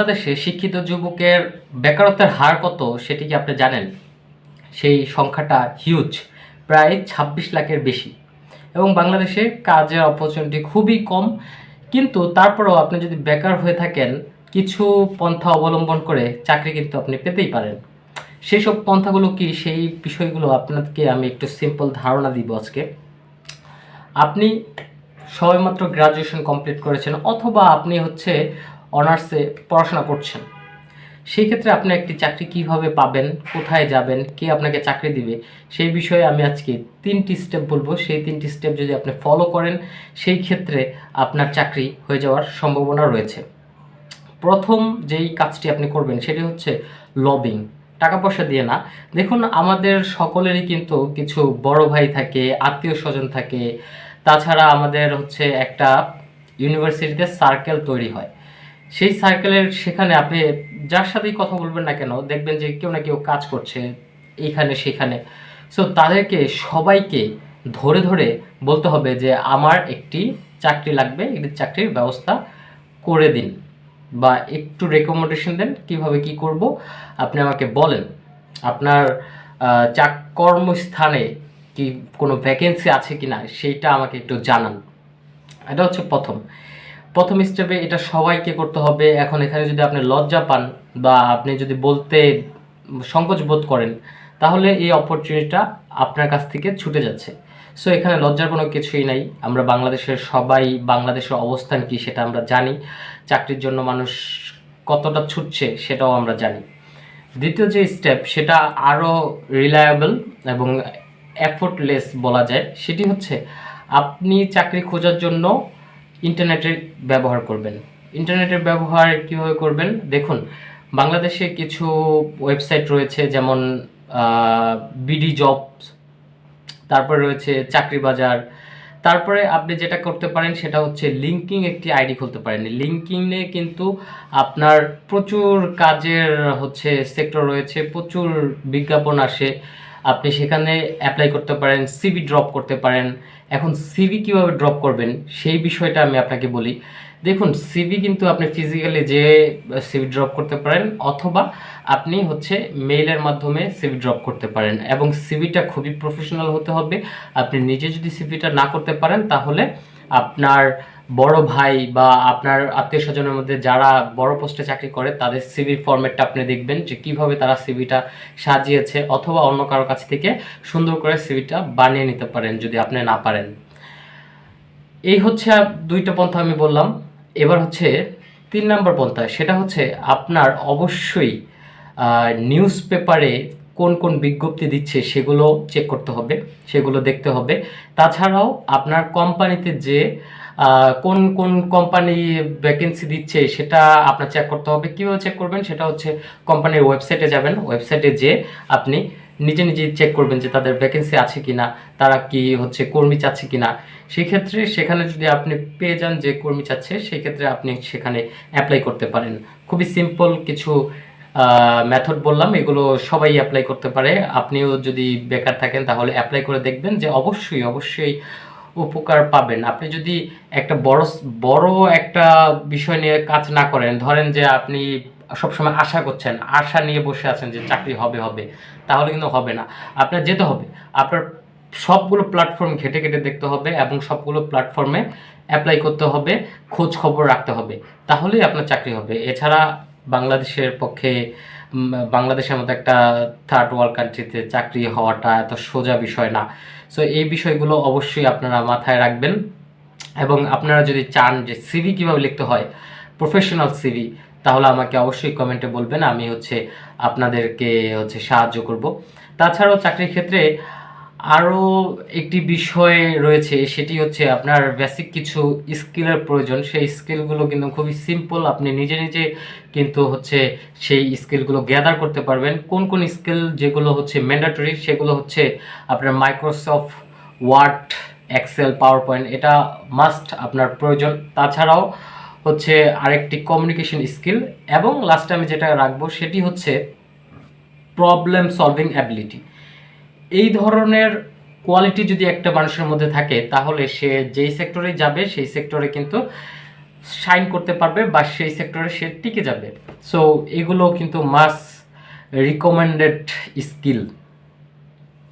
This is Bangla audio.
বাংলাদেশে শিক্ষিত যুবকের বেকারত্বের হার কত সেটি কি আপনি জানেন? সেই সংখ্যাটা হিউজ প্রায় ছাব্বিশ লাখের বেশি। এবং বাংলাদেশে কাজের অপরচুনিটি খুবই কম, কিন্তু তারপরেও আপনি যদি বেকার হয়ে থাকেন, কিছু পন্থা অবলম্বন করে চাকরি কিন্তু আপনি পেতেই পারেন। সেই সব পন্থাগুলো কি সেই বিষয়গুলো আপনাকে আমি একটু সিম্পল ধারণা দিব আজকে। আপনি সবেমাত্র গ্রাজুয়েশন কমপ্লিট করেছেন, অথবা আপনি হচ্ছে অনার্সে পড়াশোনা করছেন। সেই ক্ষেত্রে আপনি একটি চাকরি কীভাবে পাবেন, কোথায় যাবেন, কে আপনাকে চাকরি দিবে, সেই বিষয়ে আমি আজকে তিনটি স্টেপ বলব। সেই তিনটি স্টেপ যদি আপনি ফলো করেন, সেই ক্ষেত্রে আপনার চাকরি হয়ে যাওয়ার সম্ভাবনা রয়েছে। প্রথম যেই কাজটি আপনি করবেন, সেটি হচ্ছে লবিং টাকা পয়সা দিয়ে না। দেখুন, আমাদের সকলেরই কিন্তু কিছু বড় ভাই থাকে, আত্মীয় স্বজন থাকে। তাছাড়া আমাদের হচ্ছে একটা ইউনিভার্সিটিতে সার্কেল তৈরি হয়। সেই সার্কেলের সেখানে আপনি যার সাথেই কথা বলবেন না কেন, দেখবেন যে কেউ না কেউ কাজ করছে এইখানে সেখানে। সো তাদেরকে সবাইকে ধরে ধরে বলতে হবে যে আমার একটি চাকরি লাগবে, একটি চাকরির ব্যবস্থা করে দিন বা একটু রেকমেন্ডেশন দেন কীভাবে কি করব। আপনি আমাকে বলেন, আপনার চাক, কর্মস্থানে কি কোনো ভ্যাকেন্সি আছে কি না সেইটা আমাকে একটু জানান। এটা হচ্ছে প্রথম। প্রথম স্টেপে এটা সবাইকে করতে হবে। এখন এখানে যদি আপনি লজ্জা পান বা আপনি যদি বলতে সংকোচ বোধ করেন, তাহলে এই অপরচুনিটিটা আপনার কাছ থেকে ছুটে যাচ্ছে। সো এখানে লজ্জার কোনো কিছুই নাই। আমরা বাংলাদেশের সবাই, বাংলাদেশের অবস্থান কি সেটা আমরা জানি। চাকরির জন্য মানুষ কতটা ছুটছে সেটাও আমরা জানি। দ্বিতীয় যে স্টেপ সেটা আরও রিলায়েবল এবং এফোর্টলেস বলা যায়, সেটি হচ্ছে আপনি চাকরি খোঁজার জন্য ইন্টারনেটের ব্যবহার করবেন। ইন্টারনেটের ব্যবহার কীভাবে করবেন? দেখুন, বাংলাদেশে কিছু ওয়েবসাইট রয়েছে যেমন বিডি জবস, তারপরে রয়েছে চাকরি বাজার। তারপরে আপনি যেটা করতে পারেন সেটা হচ্ছে লিঙ্কিং একটি আইডি খুলতে পারেন। লিঙ্কিংয়ে কিন্তু আপনার প্রচুর কাজের হচ্ছে সেক্টর রয়েছে, প্রচুর বিজ্ঞাপন আসে। আপনি সেখানে অ্যাপ্লাই করতে পারেন, সিভি ড্রপ করতে পারেন। এখন সিভি কীভাবে ড্রপ করবেন, সেই বিষয়টা আমি আপনাকে বলি। দেখুন সিভি কিন্তু আপনি ফিজিক্যালি যে সিভি ড্রপ করতে পারেন, অথবা আপনি হচ্ছে মেইলের মাধ্যমে সিভি ড্রপ করতে পারেন এবং সিভিটা খুবই প্রফেশনাল হতে হবে। আপনি নিজে যদি সিভিটা না করতে পারেন, তাহলে আপনার বড় ভাই বা আপনার আত্মীয় স্বজনের মধ্যে যারা বড় পোস্টে চাকরি করে, তাদের সিভির ফরম্যাটটা আপনি দেখবেন যে কীভাবে তারা সিভিটা সাজিয়েছে অথবা অন্য কারও কাছ থেকে সুন্দর করে সিভিটা বানিয়ে নিতে পারেন যদি আপনি না পারেন। এই হচ্ছে দুইটা পন্থা আমি বললাম। এবার হচ্ছে তিন নম্বর পন্থা, সেটা হচ্ছে আপনার অবশ্যই নিউজ পেপারে কোন কোন বিজ্ঞপ্তি দিচ্ছে সেগুলো চেক করতে হবে, সেগুলো দেখতে হবে। তাছাড়াও আপনার কোম্পানিতে যে কোন কোন কোম্পানি ভ্যাকেন্সি দিচ্ছে সেটা আপনার চেক করতে হবে। কীভাবে চেক করবেন? সেটা হচ্ছে কোম্পানির ওয়েবসাইটে যাবেন। ওয়েবসাইটে যে আপনি নিজে নিজে চেক করবেন যে তাদের ভ্যাকেন্সি আছে কিনা, তারা কি হচ্ছে কর্মী চাচ্ছে কিনা। সেই ক্ষেত্রে সেখানে যদি আপনি পেয়ে যান যে কর্মী চাচ্ছে সেই ক্ষেত্রে আপনি সেখানে অ্যাপ্লাই করতে পারেন। খুবই সিম্পল কিছু মেথড বললাম। এগুলো সবাই অ্যাপ্লাই করতে পারে। আপনিও যদি বেকার থাকেন তাহলে অ্যাপ্লাই করে দেখবেন যে অবশ্যই অবশ্যই উপকার পাবেন। আপনি যদি একটা বড় বড় একটা বিষয় নিয়ে কাজ না করেন, ধরেন যে আপনি সবসময় আশা করছেন, আশা নিয়ে বসে আছেন যে চাকরি হবে হবে, তাহলে কিন্তু হবে না। আপনার যেতে হবে। আপনার সবগুলো প্ল্যাটফর্ম ঘেটে ঘেটে দেখতে হবে এবং সবগুলো প্ল্যাটফর্মে অ্যাপ্লাই করতে হবে, খোঁজ খবর রাখতে হবে। তাহলেই আপনার চাকরি হবে। এছাড়া বাংলাদেশের পক্ষে বাংলাদেশের মতো একটা থার্ড ওয়ার্ল্ড কান্ট্রিতে চাকরি হওয়াটা এত সোজা বিষয় না। সো এই বিষয়গুলো অবশ্যই আপনারা মাথায় রাখবেন। এবং আপনারা যদি চান যে সিভি কীভাবে লিখতে হয় প্রফেশনাল সিভি তাহলে আমাকে অবশ্যই কমেন্টে বলবেন। আমি হচ্ছে আপনাদেরকে হচ্ছে সাহায্য করব। তাছাড়াও চাকরির ক্ষেত্রে আরও একটি বিষয় রয়েছে, সেটি হচ্ছে আপনার বেসিক কিছু স্কিলের প্রয়োজন। সেই স্কিলগুলো কিন্তু খুবই সিম্পল আপনি নিজে নিজে কিন্তু হচ্ছে সেই স্কিলগুলো গ্যাদার করতে পারবেন। কোন কোন স্কিল যেগুলো হচ্ছে ম্যান্ডাটরি সেগুলো হচ্ছে আপনার Microsoft Word Excel power point এটা মাস্ট আপনার প্রয়োজন। তাছাড়াও হচ্ছে আরেকটি কমিউনিকেশন স্কিল এবং লাস্টে আমি যেটা রাখব, সেটি হচ্ছে প্রবলেম সলভিং অ্যাবিলিটি এই ধরনের কোয়ালিটি যদি একটা মানুষের মধ্যে থাকে, তাহলে সে যেই সেক্টরে যাবে, সেই সেক্টরে কিন্তু সাইন করতে পারবে বা সেই সেক্টরে সে টিকে যাবে। সো এগুলো কিন্তু মাস রিকমেন্ডেড স্কিল